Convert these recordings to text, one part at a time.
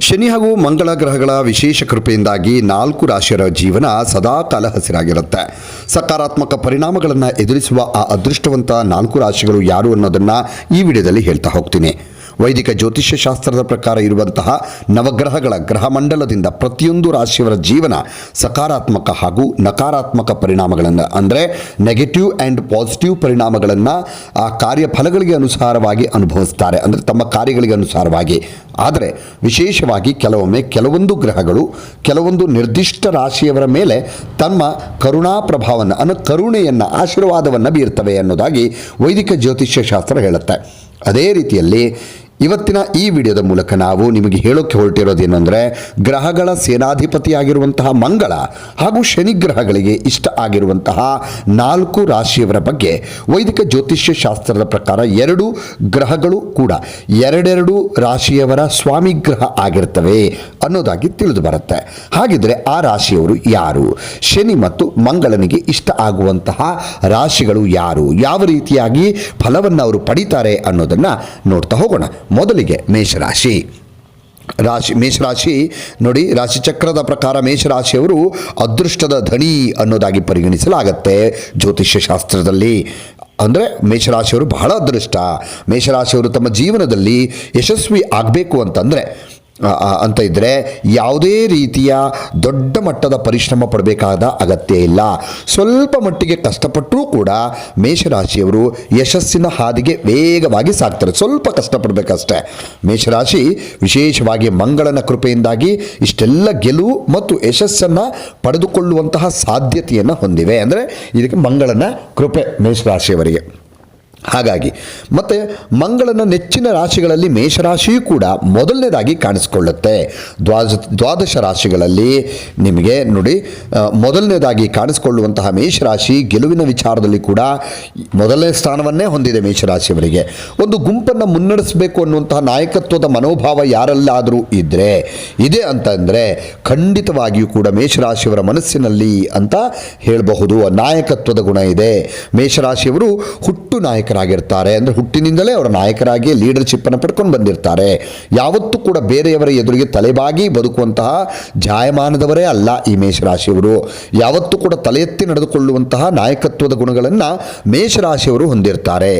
ಶನಿ ಹಾಗೂ ಮಂಗಳ ಗ್ರಹಗಳ ವಿಶೇಷ ಕೃಪೆಯಿಂದಾಗಿ ನಾಲ್ಕು ರಾಶಿಯರ ಜೀವನ ಸದಾಕಾಲ ಹಸಿರಾಗಿರುತ್ತೆ ಸಕಾರಾತ್ಮಕ ಪರಿಣಾಮಗಳನ್ನು ಎದುರಿಸುವ ಆ ಅದೃಷ್ಟವಂತ ನಾಲ್ಕು ರಾಶಿಗಳು ಯಾರು ಅನ್ನೋದನ್ನು ಈ ವಿಡಿಯೋದಲ್ಲಿ ಹೇಳ್ತಾ ಹೋಗ್ತೀನಿ. ವೈದಿಕ ಜ್ಯೋತಿಷ್ಯ ಶಾಸ್ತ್ರದ ಪ್ರಕಾರ ಇರುವಂತಹ ನವಗ್ರಹಗಳ ಗ್ರಹಮಂಡಲದಿಂದ ಪ್ರತಿಯೊಂದು ರಾಶಿಯವರ ಜೀವನ ಸಕಾರಾತ್ಮಕ ಹಾಗೂ ನಕಾರಾತ್ಮಕ ಪರಿಣಾಮಗಳನ್ನು, ಅಂದರೆ ನೆಗೆಟಿವ್ ಆ್ಯಂಡ್ ಪಾಸಿಟಿವ್ ಪರಿಣಾಮಗಳನ್ನು ಆ ಕಾರ್ಯಫಲಗಳಿಗೆ ಅನುಸಾರವಾಗಿ ಅನುಭವಿಸ್ತಾರೆ, ಅಂದರೆ ತಮ್ಮ ಕಾರ್ಯಗಳಿಗೆ ಅನುಸಾರವಾಗಿ. ಆದರೆ ವಿಶೇಷವಾಗಿ ಕೆಲವೊಮ್ಮೆ ಕೆಲವೊಂದು ಗ್ರಹಗಳು ಕೆಲವೊಂದು ನಿರ್ದಿಷ್ಟ ರಾಶಿಯವರ ಮೇಲೆ ತಮ್ಮ ಕರುಣಾ ಪ್ರಭಾವವನ್ನು, ಅನ್ನೋ ಕರುಣೆಯನ್ನು, ಆಶೀರ್ವಾದವನ್ನು ಬೀರ್ತವೆ ಅನ್ನೋದಾಗಿ ವೈದಿಕ ಜ್ಯೋತಿಷ್ಯ ಶಾಸ್ತ್ರ ಹೇಳುತ್ತೆ. ಅದೇ ರೀತಿಯಲ್ಲಿ ಇವತ್ತಿನ ಈ ವಿಡಿಯೋದ ಮೂಲಕ ನಾವು ನಿಮಗೆ ಹೇಳೋಕ್ಕೆ ಹೊರಟಿರೋದೇನು ಅಂದರೆ ಗ್ರಹಗಳ ಸೇನಾಧಿಪತಿಯಾಗಿರುವಂತಹ ಮಂಗಳ ಹಾಗೂ ಶನಿ ಗ್ರಹಗಳಿಗೆ ಇಷ್ಟ ಆಗಿರುವಂತಹ ನಾಲ್ಕು ರಾಶಿಯವರ ಬಗ್ಗೆ ವೈದಿಕ ಜ್ಯೋತಿಷ್ಯ ಶಾಸ್ತ್ರದ ಪ್ರಕಾರ ಎರಡು ಗ್ರಹಗಳು ಕೂಡ ಎರಡೆರಡು ರಾಶಿಯವರ ಸ್ವಾಮಿ ಗ್ರಹ ಆಗಿರ್ತವೆ ಅನ್ನೋದಾಗಿ ತಿಳಿದು ಬರುತ್ತೆ. ಹಾಗಿದ್ರೆ ಆ ರಾಶಿಯವರು ಯಾರು? ಶನಿ ಮತ್ತು ಮಂಗಳನಿಗೆ ಇಷ್ಟ ಆಗುವಂತಹ ರಾಶಿಗಳು ಯಾರು? ಯಾವ ರೀತಿಯಾಗಿ ಫಲವನ್ನು ಅವರು ಪಡಿತಾರೆ ಅನ್ನೋದನ್ನು ನೋಡ್ತಾ ಹೋಗೋಣ. ಮೊದಲಿಗೆ ಮೇಷರಾಶಿ. ರಾಶಿ, ಮೇಷರಾಶಿ ನೋಡಿ ರಾಶಿಚಕ್ರದ ಪ್ರಕಾರ ಮೇಷರಾಶಿಯವರು ಅದೃಷ್ಟದ ಧಣಿ ಅನ್ನೋದಾಗಿ ಪರಿಗಣಿಸಲಾಗತ್ತೆ ಜ್ಯೋತಿಷ್ಯ ಶಾಸ್ತ್ರದಲ್ಲಿ ಅಂದರೆ ಮೇಷರಾಶಿಯವರು ಬಹಳ ಅದೃಷ್ಟ. ಮೇಷರಾಶಿಯವರು ತಮ್ಮ ಜೀವನದಲ್ಲಿ ಯಶಸ್ವಿ ಆಗಬೇಕು ಅಂತಂದರೆ ಅಂತ ಇದ್ದರೆ ಯಾವುದೇ ರೀತಿಯ ದೊಡ್ಡ ಮಟ್ಟದ ಪರಿಶ್ರಮ ಪಡಬೇಕಾದ ಅಗತ್ಯ ಇಲ್ಲ. ಸ್ವಲ್ಪ ಮಟ್ಟಿಗೆ ಕಷ್ಟಪಟ್ಟರೂ ಕೂಡ ಮೇಷರಾಶಿಯವರು ಯಶಸ್ಸಿನ ಹಾದಿಗೆ ವೇಗವಾಗಿ ಸಾಕ್ತಾರೆ ಸ್ವಲ್ಪ ಕಷ್ಟಪಡಬೇಕಷ್ಟೇ. ಮೇಷರಾಶಿ ವಿಶೇಷವಾಗಿ ಮಂಗಳನ ಕೃಪೆಯಿಂದಾಗಿ ಇಷ್ಟೆಲ್ಲ ಗೆಲುವು ಮತ್ತು ಯಶಸ್ಸನ್ನು ಪಡೆದುಕೊಳ್ಳುವಂತಹ ಸಾಧ್ಯತೆಯನ್ನು ಹೊಂದಿವೆ. ಅಂದರೆ ಇದಕ್ಕೆ ಮಂಗಳನ ಕೃಪೆ ಮೇಷರಾಶಿಯವರಿಗೆ. ಹಾಗಾಗಿ ಮತ್ತು ಮಂಗಳನ ನೆಚ್ಚಿನ ರಾಶಿಗಳಲ್ಲಿ ಮೇಷರಾಶಿಯೂ ಕೂಡ ಮೊದಲನೇದಾಗಿ ಕಾಣಿಸ್ಕೊಳ್ಳುತ್ತೆ. ದ್ವಾದಶ ದ್ವಾದಶ ರಾಶಿಗಳಲ್ಲಿ ನಿಮಗೆ ನೋಡಿ ಮೊದಲನೇದಾಗಿ ಕಾಣಿಸ್ಕೊಳ್ಳುವಂತಹ ಮೇಷರಾಶಿ ಗೆಲುವಿನ ವಿಚಾರದಲ್ಲಿ ಕೂಡ ಮೊದಲನೇ ಸ್ಥಾನವನ್ನೇ ಹೊಂದಿದೆ ಮೇಷರಾಶಿಯವರಿಗೆ. ಒಂದು ಗುಂಪನ್ನು ಮುನ್ನಡೆಸಬೇಕು ಅನ್ನುವಂತಹ ನಾಯಕತ್ವದ ಮನೋಭಾವ ಯಾರಲ್ಲಾದರೂ ಇದ್ದರೆ ಇದೆ ಅಂತಂದರೆ ಖಂಡಿತವಾಗಿಯೂ ಕೂಡ ಮೇಷರಾಶಿಯವರ ಮನಸ್ಸಿನಲ್ಲಿ ಅಂತ ಹೇಳಬಹುದು. ನಾಯಕತ್ವದ ಗುಣ ಇದೆ. ಮೇಷರಾಶಿಯವರು ಹುಟ್ಟು ನಾಯಕರಾಗಿರ್ತಾರೆ ಅಂದರೆ ಹುಟ್ಟಿನಿಂದಲೇ ಅವರ ನಾಯಕರಾಗಿ ಲೀಡರ್ಶಿಪ್ಪನ್ನು ಪಡ್ಕೊಂಡು ಬಂದಿರ್ತಾರೆ. ಯಾವತ್ತೂ ಕೂಡ ಬೇರೆಯವರ ಎದುರಿಗೆ ತಲೆಬಾಗಿ ಬದುಕುವಂತಹ ಜಾಯಮಾನದವರೇ ಅಲ್ಲ ಈ ಮೇಷರಾಶಿಯವರು. ಯಾವತ್ತೂ ಕೂಡ ತಲೆ ಎತ್ತಿ ನಡೆದುಕೊಳ್ಳುವಂತಹ ನಾಯಕತ್ವದ ಗುಣಗಳನ್ನು ಮೇಷರಾಶಿಯವರು ಹೊಂದಿರ್ತಾರೆ.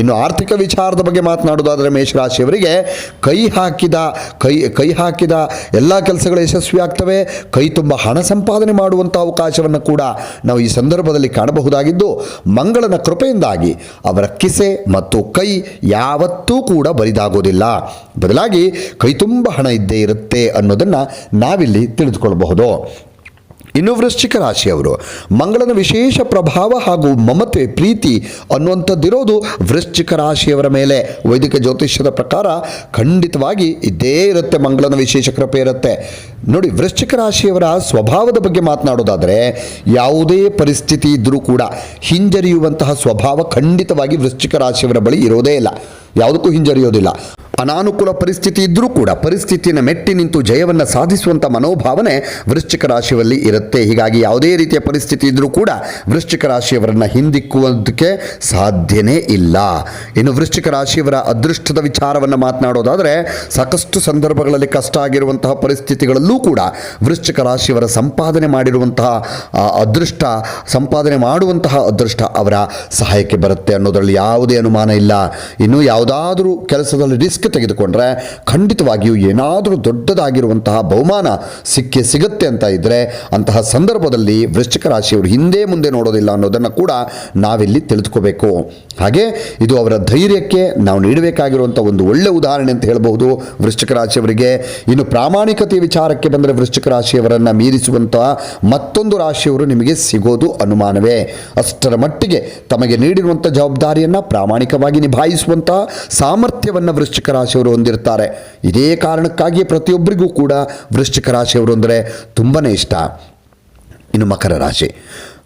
ಇನ್ನು ಆರ್ಥಿಕ ವಿಚಾರದ ಬಗ್ಗೆ ಮಾತನಾಡೋದಾದರೆ ಮೇಷರಾಶಿಯವರಿಗೆ ಕೈ ಹಾಕಿದ, ಕೈ ಕೈ ಹಾಕಿದ ಎಲ್ಲ ಕೆಲಸಗಳು ಯಶಸ್ವಿ ಆಗ್ತವೆ. ಕೈ ತುಂಬ ಹಣ ಸಂಪಾದನೆ ಮಾಡುವಂಥ ಅವಕಾಶವನ್ನು ಕೂಡ ನಾವು ಈ ಸಂದರ್ಭದಲ್ಲಿ ಕಾಣಬಹುದಾಗಿದ್ದು, ಮಂಗಳನ ಕೃಪೆಯಿಂದಾಗಿ ಅವರ ಕಿಸೆ ಮತ್ತು ಕೈ ಯಾವತ್ತೂ ಕೂಡ ಬರಿದಾಗೋದಿಲ್ಲ. ಬದಲಾಗಿ ಕೈ ತುಂಬ ಹಣ ಇದ್ದೇ ಇರುತ್ತೆ ಅನ್ನೋದನ್ನು ನಾವಿಲ್ಲಿ ತಿಳಿದುಕೊಳ್ಳಬಹುದು ಇನ್ನು ವೃಶ್ಚಿಕ ರಾಶಿಯವರು, ಮಂಗಳನ ವಿಶೇಷ ಪ್ರಭಾವ ಹಾಗೂ ಮಮತೆ, ಪ್ರೀತಿ ಅನ್ನುವಂಥದ್ದಿರೋದು ವೃಶ್ಚಿಕ ರಾಶಿಯವರ ಮೇಲೆ. ವೈದಿಕ ಜ್ಯೋತಿಷ್ಯದ ಪ್ರಕಾರ ಖಂಡಿತವಾಗಿ ಇದ್ದೇ ಇರುತ್ತೆ ಮಂಗಳನ ವಿಶೇಷ ಕೃಪೆ ಇರುತ್ತೆ. ನೋಡಿ, ವೃಶ್ಚಿಕ ರಾಶಿಯವರ ಸ್ವಭಾವದ ಬಗ್ಗೆ ಮಾತನಾಡೋದಾದರೆ ಯಾವುದೇ ಪರಿಸ್ಥಿತಿ ಇದ್ದರೂ ಕೂಡ ಹಿಂಜರಿಯುವಂತಹ ಸ್ವಭಾವ ಖಂಡಿತವಾಗಿ ವೃಶ್ಚಿಕ ರಾಶಿಯವರ ಬಳಿ ಇರೋದೇ ಇಲ್ಲ. ಯಾವುದಕ್ಕೂ ಹಿಂಜರಿಯೋದಿಲ್ಲ. ಅನಾನುಕೂಲ ಪರಿಸ್ಥಿತಿ ಇದ್ದರೂ ಕೂಡ ಪರಿಸ್ಥಿತಿನ ಮೆಟ್ಟಿ ನಿಂತು ಜಯವನ್ನು ಸಾಧಿಸುವಂಥ ಮನೋಭಾವನೆ ವೃಶ್ಚಿಕ ರಾಶಿಯಲ್ಲಿ ಇರುತ್ತೆ. ಹೀಗಾಗಿ ಯಾವುದೇ ರೀತಿಯ ಪರಿಸ್ಥಿತಿ ಇದ್ದರೂ ಕೂಡ ವೃಶ್ಚಿಕ ರಾಶಿಯವರನ್ನು ಹಿಂದಿಕ್ಕುವುದಕ್ಕೆ ಸಾಧ್ಯನೇ ಇಲ್ಲ. ಇನ್ನು ವೃಶ್ಚಿಕ ರಾಶಿಯವರ ಅದೃಷ್ಟದ ವಿಚಾರವನ್ನು ಮಾತನಾಡೋದಾದರೆ ಸಾಕಷ್ಟು ಸಂದರ್ಭಗಳಲ್ಲಿ ಕಷ್ಟ ಆಗಿರುವಂತಹ ಪರಿಸ್ಥಿತಿಗಳಲ್ಲೂ ಕೂಡ ವೃಶ್ಚಿಕ ರಾಶಿಯವರ ಸಂಪಾದನೆ ಮಾಡಿರುವಂತಹ ಅದೃಷ್ಟ, ಸಂಪಾದನೆ ಮಾಡುವಂತಹ ಅದೃಷ್ಟ ಅವರ ಸಹಾಯಕ್ಕೆ ಬರುತ್ತೆ ಅನ್ನೋದರಲ್ಲಿ ಯಾವುದೇ ಅನುಮಾನ ಇಲ್ಲ. ಇನ್ನು ಯಾವುದಾದರೂ ಕೆಲಸದಲ್ಲಿ ರಿಸ್ಕ್ ತೆಗೆದುಕೊಂಡ್ರೆ ಖಂಡಿತವಾಗಿಯೂ ಏನಾದರೂ ದೊಡ್ಡದಾಗಿರುವಂತಹ ಬಹುಮಾನ ಸಿಕ್ಕೇ ಸಿಗುತ್ತೆ ಅಂತ ಇದ್ದರೆ ಅಂತಹ ಸಂದರ್ಭದಲ್ಲಿ ವೃಶ್ಚಿಕ ರಾಶಿಯವರು ಹಿಂದೆ ಮುಂದೆ ನೋಡೋದಿಲ್ಲ ಅನ್ನೋದನ್ನು ಕೂಡ ನಾವಿಲ್ಲಿ ತಿಳಿದುಕೋಬೇಕು. ಹಾಗೆ ಇದು ಅವರ ಧೈರ್ಯಕ್ಕೆ ನಾವು ನೀಡಬೇಕಾಗಿರುವಂಥ ಒಂದು ಒಳ್ಳೆ ಉದಾಹರಣೆ ಅಂತ ಹೇಳಬಹುದು ವೃಶ್ಚಿಕ ರಾಶಿಯವರಿಗೆ. ಇನ್ನು ಪ್ರಾಮಾಣಿಕತೆ ವಿಚಾರಕ್ಕೆ ಬಂದರೆ ವೃಶ್ಚಿಕ ರಾಶಿಯವರನ್ನು ಮೀರಿಸುವಂತಹ ಮತ್ತೊಂದು ರಾಶಿಯವರು ನಿಮಗೆ ಸಿಗೋದು ಅನುಮಾನವೇ. ಅಷ್ಟರ ಮಟ್ಟಿಗೆ ತಮಗೆ ನೀಡಿರುವಂಥ ಜವಾಬ್ದಾರಿಯನ್ನು ಪ್ರಾಮಾಣಿಕವಾಗಿ ನಿಭಾಯಿಸುವಂತಹ ಸಾಮರ್ಥ್ಯವನ್ನು ವೃಶ್ಚಿಕ ರಾಶಿಯವರು ಹೊಂದಿರ್ತಾರೆ. ಇದೇ ಕಾರಣಕ್ಕಾಗಿ ಪ್ರತಿಯೊಬ್ಬರಿಗೂ ಕೂಡ ವೃಶ್ಚಿಕ ರಾಶಿಯವರು ಅಂದರೆ ತುಂಬಾ ಇಷ್ಟ. ಇನ್ನು ಮಕರ ರಾಶಿ.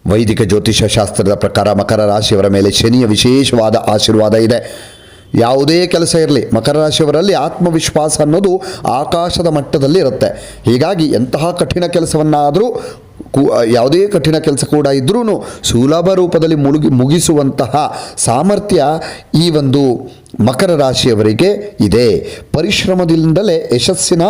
ವೈದಿಕ ಜ್ಯೋತಿಷ್ಯ ಶಾಸ್ತ್ರದ ಪ್ರಕಾರ ಮಕರ ರಾಶಿಯವರ ಮೇಲೆ ಶನಿಯ ವಿಶೇಷವಾದ ಆಶೀರ್ವಾದ ಇದೆ. ಯಾವುದೇ ಕೆಲಸ ಇರಲಿ, ಮಕರ ರಾಶಿಯವರಲ್ಲಿ ಆತ್ಮವಿಶ್ವಾಸ ಅನ್ನೋದು ಆಕಾಶದ ಮಟ್ಟದಲ್ಲಿ ಇರುತ್ತೆ. ಹೀಗಾಗಿ ಎಂತಹ ಕಠಿಣ ಕೆಲಸವನ್ನಾದರೂ ಕೂ, ಯಾವುದೇ ಕಠಿಣ ಕೆಲಸ ಕೂಡ ಇದ್ರೂ ಸುಲಭ ರೂಪದಲ್ಲಿ ಮುಳುಗಿ, ಮುಗಿಸುವಂತಹ ಸಾಮರ್ಥ್ಯ ಈ ಒಂದು ಮಕರ ರಾಶಿಯವರಿಗೆ ಇದೆ. ಪರಿಶ್ರಮದಿಂದಲೇ ಯಶಸ್ಸಿನ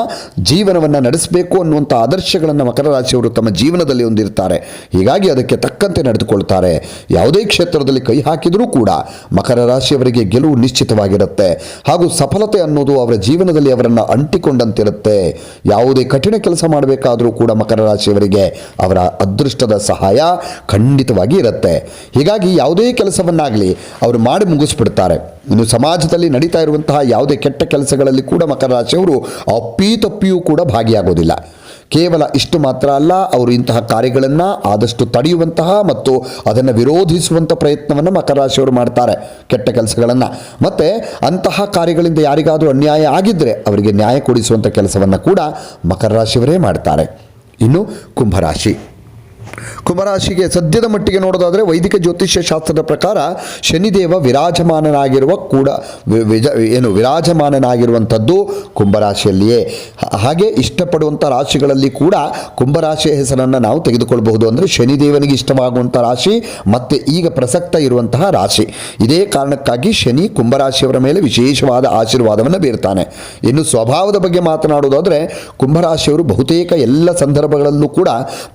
ಜೀವನವನ್ನು ನಡೆಸಬೇಕು ಅನ್ನುವಂಥ ಆದರ್ಶಗಳನ್ನು ಮಕರ ರಾಶಿಯವರು ತಮ್ಮ ಜೀವನದಲ್ಲಿ ಹೊಂದಿರ್ತಾರೆ. ಹೀಗಾಗಿ ಅದಕ್ಕೆ ತಕ್ಕಂತೆ ನಡೆದುಕೊಳ್ತಾರೆ. ಯಾವುದೇ ಕ್ಷೇತ್ರದಲ್ಲಿ ಕೈ ಹಾಕಿದರೂ ಕೂಡ ಮಕರ ರಾಶಿಯವರಿಗೆ ಗೆಲುವು ನಿಶ್ಚಿತವಾಗಿರುತ್ತೆ. ಹಾಗೂ ಸಫಲತೆ ಅನ್ನೋದು ಅವರ ಜೀವನದಲ್ಲಿ ಅವರನ್ನು ಅಂಟಿಕೊಂಡಂತಿರುತ್ತೆ. ಯಾವುದೇ ಕಠಿಣ ಕೆಲಸ ಮಾಡಬೇಕಾದರೂ ಕೂಡ ಮಕರ ರಾಶಿಯವರಿಗೆ ಅವರ ಅದೃಷ್ಟದ ಸಹಾಯ ಖಂಡಿತವಾಗಿ ಇರುತ್ತೆ. ಹೀಗಾಗಿ ಯಾವುದೇ ಕೆಲಸವನ್ನಾಗಲಿ ಅವರು ಮಾಡಿ ಮುಗಿಸ್ಬಿಡ್ತಾರೆ. ಇನ್ನು ಸಮಾಜದಲ್ಲಿ ನಡೀತಾ ಇರುವಂತಹ ಯಾವುದೇ ಕೆಟ್ಟ ಕೆಲಸಗಳಲ್ಲಿ ಕೂಡ ಮಕರ ರಾಶಿಯವರು ಅಪ್ಪಿತಪ್ಪಿಯೂ ಕೂಡ ಭಾಗಿಯಾಗೋದಿಲ್ಲ. ಕೇವಲ ಇಷ್ಟು ಮಾತ್ರ ಅಲ್ಲ, ಅವರು ಇಂತಹ ಕಾರ್ಯಗಳನ್ನು ಆದಷ್ಟು ತಡೆಯುವಂತಹ ಮತ್ತು ಅದನ್ನು ವಿರೋಧಿಸುವಂಥ ಪ್ರಯತ್ನವನ್ನು ಮಕರ ರಾಶಿಯವರು ಮಾಡ್ತಾರೆ, ಕೆಟ್ಟ ಕೆಲಸಗಳನ್ನು. ಮತ್ತು ಅಂತಹ ಕಾರ್ಯಗಳಿಂದ ಯಾರಿಗಾದರೂ ಅನ್ಯಾಯ ಆಗಿದ್ದರೆ ಅವರಿಗೆ ನ್ಯಾಯ ಕೊಡಿಸುವಂಥ ಕೆಲಸವನ್ನು ಕೂಡ ಮಕರ ರಾಶಿಯವರೇ ಮಾಡ್ತಾರೆ. ಇನ್ನು ಕುಂಭರಾಶಿ ಕುಂಭರಾಶಿಗೆ ಸದ್ಯದ ಮಟ್ಟಿಗೆ ನೋಡೋದಾದರೆ ವೈದಿಕ ಜ್ಯೋತಿಷ್ಯ ಶಾಸ್ತ್ರದ ಪ್ರಕಾರ ಶನಿದೇವ ವಿರಾಜಮಾನನಾಗಿರುವ ಕೂಡ ವಿಜ ಏನು ವಿರಾಜಮಾನನಾಗಿರುವಂಥದ್ದು ಕುಂಭರಾಶಿಯಲ್ಲಿಯೇ. ಹಾಗೆ ಇಷ್ಟಪಡುವಂಥ ರಾಶಿಗಳಲ್ಲಿ ಕೂಡ ಕುಂಭರಾಶಿಯ ಹೆಸರನ್ನು ನಾವು ತೆಗೆದುಕೊಳ್ಳಬಹುದು ಅಂದರೆ ಶನಿದೇವನಿಗೆ ಇಷ್ಟವಾಗುವಂಥ ರಾಶಿ ಮತ್ತು ಈಗ ಪ್ರಸಕ್ತ ಇರುವಂತಹ ರಾಶಿ. ಇದೇ ಕಾರಣಕ್ಕಾಗಿ ಶನಿ ಕುಂಭರಾಶಿಯವರ ಮೇಲೆ ವಿಶೇಷವಾದ ಆಶೀರ್ವಾದವನ್ನು ಬೀರ್ತಾನೆ. ಇನ್ನು ಸ್ವಭಾವದ ಬಗ್ಗೆ ಮಾತನಾಡೋದಾದರೆ ಕುಂಭರಾಶಿಯವರು ಬಹುತೇಕ ಎಲ್ಲ ಸಂದರ್ಭಗಳಲ್ಲೂ ಕೂಡ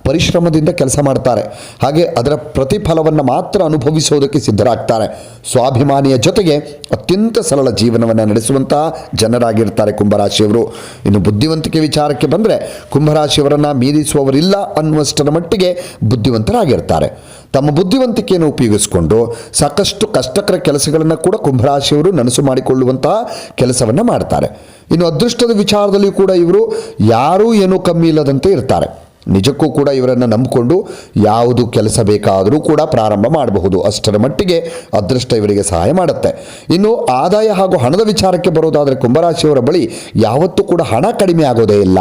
ಪರಿಶ್ರಮದಿಂದ ಕೆಲಸ ಮಾಡ್ತಾರೆ. ಹಾಗೆ ಅದರ ಪ್ರತಿಫಲವನ್ನು ಮಾತ್ರ ಅನುಭವಿಸೋದಕ್ಕೆ ಸಿದ್ಧರಾಗ್ತಾರೆ. ಸ್ವಾಭಿಮಾನಿಯ ಜೊತೆಗೆ ಅತ್ಯಂತ ಸರಳ ಜೀವನವನ್ನು ನಡೆಸುವಂತಹ ಜನರಾಗಿರ್ತಾರೆ ಕುಂಭರಾಶಿಯವರು. ಇನ್ನು ಬುದ್ಧಿವಂತಿಕೆ ವಿಚಾರಕ್ಕೆ ಬಂದರೆ ಕುಂಭರಾಶಿಯವರನ್ನು ಮೀರಿಸುವವರಿಲ್ಲ ಅನ್ನುವಷ್ಟರ ಮಟ್ಟಿಗೆ ಬುದ್ಧಿವಂತರಾಗಿರ್ತಾರೆ. ತಮ್ಮ ಬುದ್ಧಿವಂತಿಕೆಯನ್ನು ಉಪಯೋಗಿಸಿಕೊಂಡು ಸಾಕಷ್ಟು ಕಷ್ಟಕರ ಕೆಲಸಗಳನ್ನು ಕೂಡ ಕುಂಭರಾಶಿಯವರು ನನಸು ಮಾಡಿಕೊಳ್ಳುವಂತಹ ಕೆಲಸವನ್ನು ಮಾಡ್ತಾರೆ. ಇನ್ನು ಅದೃಷ್ಟದ ವಿಚಾರದಲ್ಲಿಯೂ ಕೂಡ ಇವರು ಯಾರೂ ಏನೂ ಕಮ್ಮಿ ಇಲ್ಲದಂತೆ ಇರ್ತಾರೆ. ನಿಜಕ್ಕೂ ಕೂಡ ಇವರನ್ನು ನಂಬಿಕೊಂಡು ಯಾವುದು ಕೆಲಸ ಬೇಕಾದರೂ ಕೂಡ ಪ್ರಾರಂಭ ಮಾಡಬಹುದು. ಅಷ್ಟರ ಮಟ್ಟಿಗೆ ಅದೃಷ್ಟ ಇವರಿಗೆ ಸಹಾಯ ಮಾಡುತ್ತೆ. ಇನ್ನು ಆದಾಯ ಹಾಗೂ ಹಣದ ವಿಚಾರಕ್ಕೆ ಬರೋದಾದರೆ ಕುಂಭರಾಶಿಯವರ ಬಳಿ ಯಾವತ್ತೂ ಕೂಡ ಹಣ ಕಡಿಮೆ ಆಗೋದೇ ಇಲ್ಲ.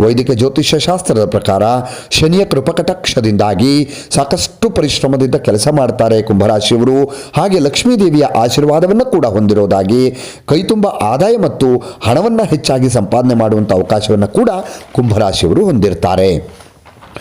ವೈದಿಕ ಜ್ಯೋತಿಷ್ಯ ಶಾಸ್ತ್ರದ ಪ್ರಕಾರ ಶನಿಯ ಕೃಪಕಟಕ್ಷದಿಂದಾಗಿ ಸಾಕಷ್ಟು ಪರಿಶ್ರಮದಿಂದ ಕೆಲಸ ಮಾಡ್ತಾರೆ ಕುಂಭರಾಶಿಯವರು. ಹಾಗೆ ಲಕ್ಷ್ಮೀ ದೇವಿಯ ಆಶೀರ್ವಾದವನ್ನು ಕೂಡ ಹೊಂದಿರೋದಾಗಿ ಕೈತುಂಬ ಆದಾಯ ಮತ್ತು ಹಣವನ್ನು ಹೆಚ್ಚಾಗಿ ಸಂಪಾದನೆ ಮಾಡುವಂಥ ಅವಕಾಶವನ್ನು ಕೂಡ ಕುಂಭರಾಶಿಯವರು ಹೊಂದಿರ್ತಾರೆ.